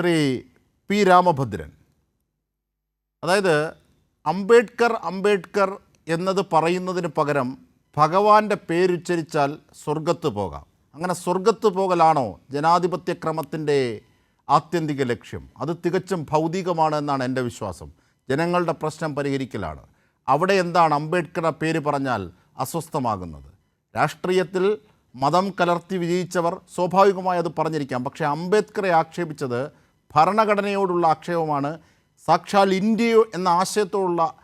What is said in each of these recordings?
Shri P Ramabhadran. അതായത് അംബേദ്കർ അംബേദ്കർ എന്നത് പറയുന്നതിന് പകരം ഭഗവാന്റെ പേരുച്ചരിച്ചാൽ സ്വർഗത്ത് പോകാം. അങ്ങനെ സ്വർഗത്ത് പോകലാണോ ജനാധിപത്യക്രമത്തിന്റെ ആത്യന്തിക ലക്ഷ്യം? അത് തികച്ചും ഭൗതികമാണ് എന്നാണ് എന്റെ വിശ്വാസം. ജനങ്ങളുടെ പ്രശ്നം പരിഹരിക്കലാണ്. അവിടെ എന്താണ് അംബേദ്കറുടെ പേര് പറഞ്ഞാൽ അസ്വസ്ഥമാകുന്നത്. രാഷ്ട്രീയത്തിൽ മതം കലർത്തി വിജയിച്ചവർ സ്വാഭാവികമായി അത് പറഞ്ഞിരിക്കാം. പക്ഷേ അംബേദ്കറെ ആക്ഷേപിച്ചത് ഭരണഘടനയോടുള്ള ആക്ഷേപമാണ്. സാക്ഷാൽ ഇന്ത്യ എന്ന ആശയത്തോടുള്ള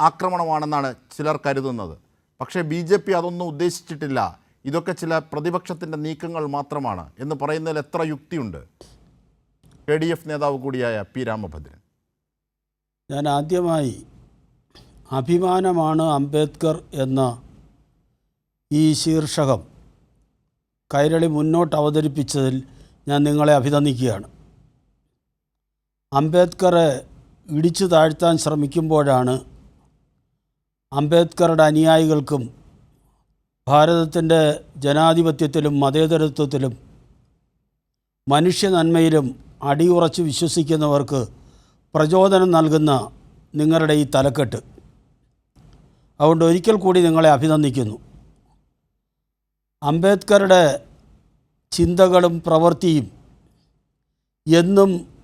ആക്രമണമാണെന്നാണ് ചിലർ കരുതുന്നത്. പക്ഷേ ബി ജെ പി അതൊന്നും ഉദ്ദേശിച്ചിട്ടില്ല. ഇതൊക്കെ ചില പ്രതിപക്ഷത്തിന്റെ നീക്കങ്ങൾ മാത്രമാണ് എന്ന് പറയുന്നതിൽ എത്ര യുക്തിയുണ്ട്? കെ ഡി എഫ് നേതാവ് കൂടിയായ പി രാമഭദ്രൻ. ഞാൻ ആദ്യമായി അഭിമാനമാണ് അംബേദ്കർ എന്ന ഈ ശീർഷകം കൈരളി മുന്നോട്ട് അവതരിപ്പിച്ചതിൽ ഞാൻ നിങ്ങളെ അഭിനന്ദിക്കുകയാണ്. അംബേദ്കറെ ഇടിച്ചു താഴ്ത്താൻ ശ്രമിക്കുമ്പോഴാണ് അംബേദ്കറുടെ അനുയായികൾക്കും ഭാരതത്തിന്റെ ജനാധിപത്യത്തിലും മതേതരത്വത്തിലും മനുഷ്യ നന്മയിലും അടിയുറച്ച് വിശ്വസിക്കുന്നവർക്ക് പ്രചോദനം നൽകുന്ന നിങ്ങളുടെ ഈ തലക്കെട്ട്. അതുകൊണ്ട് ഒരിക്കൽ കൂടി നിങ്ങളെ അഭിനന്ദിക്കുന്നു. അംബേദ്കറുടെ ചിന്തകളും പ്രവൃത്തിയും എന്നും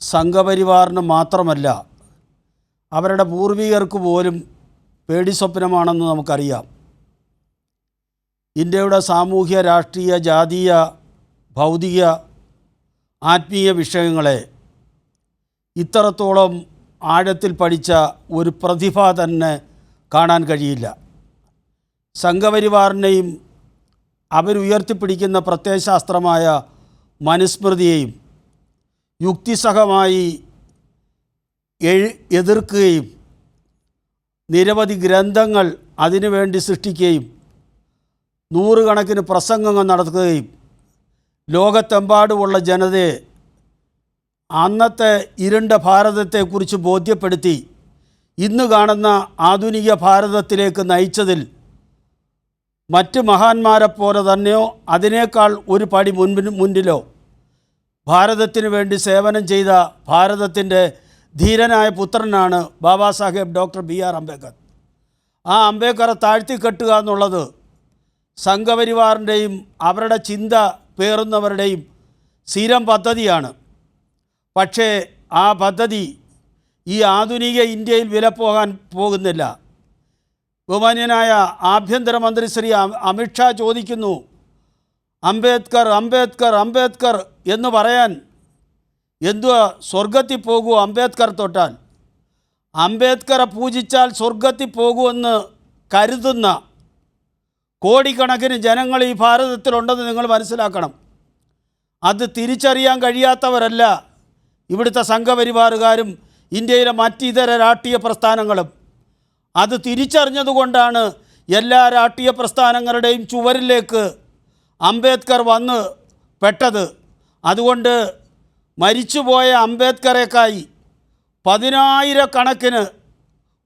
സംഘപരിവാറിന് മാത്രമല്ല അവരുടെ പൂർവികർക്ക് പോലും പേടി സ്വപ്നമാണെന്ന് നമുക്കറിയാം. ഇന്ത്യയുടെ സാമൂഹ്യ രാഷ്ട്രീയ ജാതീയ ഭൗതിക ആത്മീയ വിഷയങ്ങളെ ഇത്രത്തോളം ആഴത്തിൽ പഠിച്ച ഒരു പ്രതിഭ തന്നെ കാണാൻ കഴിയില്ല. സംഘപരിവാറിനെയും അവരുയർത്തിപ്പിടിക്കുന്ന പ്രത്യയശാസ്ത്രമായ മനുസ്മൃതിയെയും യുക്തിസഹമായി എതിർക്കുകയും നിരവധി ഗ്രന്ഥങ്ങൾ അതിനുവേണ്ടി സൃഷ്ടിക്കുകയും നൂറുകണക്കിന് പ്രസംഗങ്ങൾ നടത്തുകയും ലോകത്തെമ്പാടുമുള്ള ജനതയെ അന്നത്തെ ഇരുണ്ട ഭാരതത്തെക്കുറിച്ച് ബോധ്യപ്പെടുത്തി ഇന്ന് കാണുന്ന ആധുനിക ഭാരതത്തിലേക്ക് നയിച്ചതിൽ മറ്റ് മഹാന്മാരെ പോലെ തന്നെയോ അതിനേക്കാൾ ഒരു പടി മുൻപിന് മുന്നിലോ ഭാരതത്തിന് വേണ്ടി സേവനം ചെയ്ത ഭാരതത്തിന്റെ ധീരനായ പുത്രനാണ് Baba Saheb doctor B R Ambedkar. ആ അംബേദ്കറെ താഴ്ത്തിക്കെട്ടുക എന്നുള്ളത് സംഘപരിവാറിന്റെയും അവരുടെ ചിന്ത പേറുന്നവരുടെയും സ്ഥിരം പദ്ധതിയാണ്. പക്ഷേ ആ പദ്ധതി ഈ ആധുനിക ഇന്ത്യയിൽ വില പോകാൻ പോകുന്നില്ല. ബഹുമാന്യനായ ആഭ്യന്തരമന്ത്രി ശ്രീ അമിത്ഷാ ചോദിക്കുന്നു അംബേദ്കർ അംബേദ്കർ അംബേദ്കർ എന്ന് പറയാൻ എന്തുവാ? സ്വർഗത്തിൽ പോകൂ അംബേദ്കർ തൊട്ടാൽ അംബേദ്കറെ പൂജിച്ചാൽ സ്വർഗത്തിൽ പോകുമെന്ന് കരുതുന്ന കോടിക്കണക്കിന് ജനങ്ങൾ ഈ ഭാരതത്തിലുണ്ടെന്ന് നിങ്ങൾ മനസ്സിലാക്കണം. അത് തിരിച്ചറിയാൻ കഴിയാത്തവരല്ല ഇവിടുത്തെ സംഘപരിവാറുകാരും ഇന്ത്യയിലെ മറ്റിതര രാഷ്ട്രീയ പ്രസ്ഥാനങ്ങളും. അത് തിരിച്ചറിഞ്ഞതുകൊണ്ടാണ് എല്ലാ രാഷ്ട്രീയ പ്രസ്ഥാനങ്ങളുടെയും ചുവരിലേക്ക് അംബേദ്കർ വന്ന് പെട്ടത്. അതുകൊണ്ട് മരിച്ചുപോയ അംബേദ്കറേക്കായി പതിനായിരക്കണക്കിന്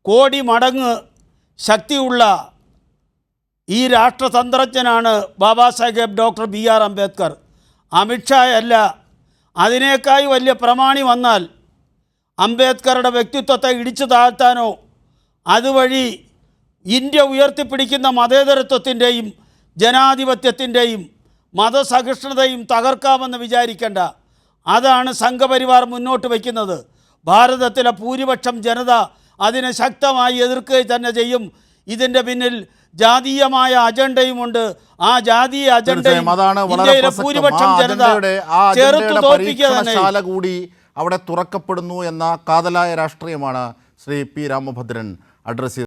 കോടി മടങ്ങ് ശക്തിയുള്ള ഈ രാഷ്ട്രതന്ത്രജ്ഞനാണ് Baba Saheb doctor B R Ambedkar. അമിത്ഷായല്ല അതിനേക്കായി വലിയ പ്രമാണി വന്നാൽ അംബേദ്കറുടെ വ്യക്തിത്വത്തെ ഇടിച്ചു താഴ്ത്താനോ അതുവഴി ഇന്ത്യ ഉയർത്തിപ്പിടിക്കുന്ന മതേതരത്വത്തിന്റെയും ജനാധിപത്യത്തിന്റെയും മതസഹിഷ്ണുതയും തകർക്കാമെന്ന് വിചാരിക്കേണ്ട. അതാണ് സംഘപരിവാർ മുന്നോട്ട് വയ്ക്കുന്നത്. ഭാരതത്തിലെ ഭൂരിപക്ഷം ജനത അതിനെ ശക്തമായി എതിർക്കുക തന്നെ ചെയ്യും. ഇതിന്റെ പിന്നിൽ ജാതീയമായ അജണ്ടയുമുണ്ട് ആ ജാതീയ അജണ്ടയും അതാണ് ഇന്ത്യയിലെ ഭൂരിപക്ഷം ജനത ചെറുത്തു തോൽപ്പിക്കുക തന്നെ കൂടി അവിടെ തുറക്കപ്പെടുന്നു എന്ന കാതലായ രാഷ്ട്രീയമാണ് ശ്രീ പി രാമഭദ്രൻ അഡ്രസ് ചെയ്തത്.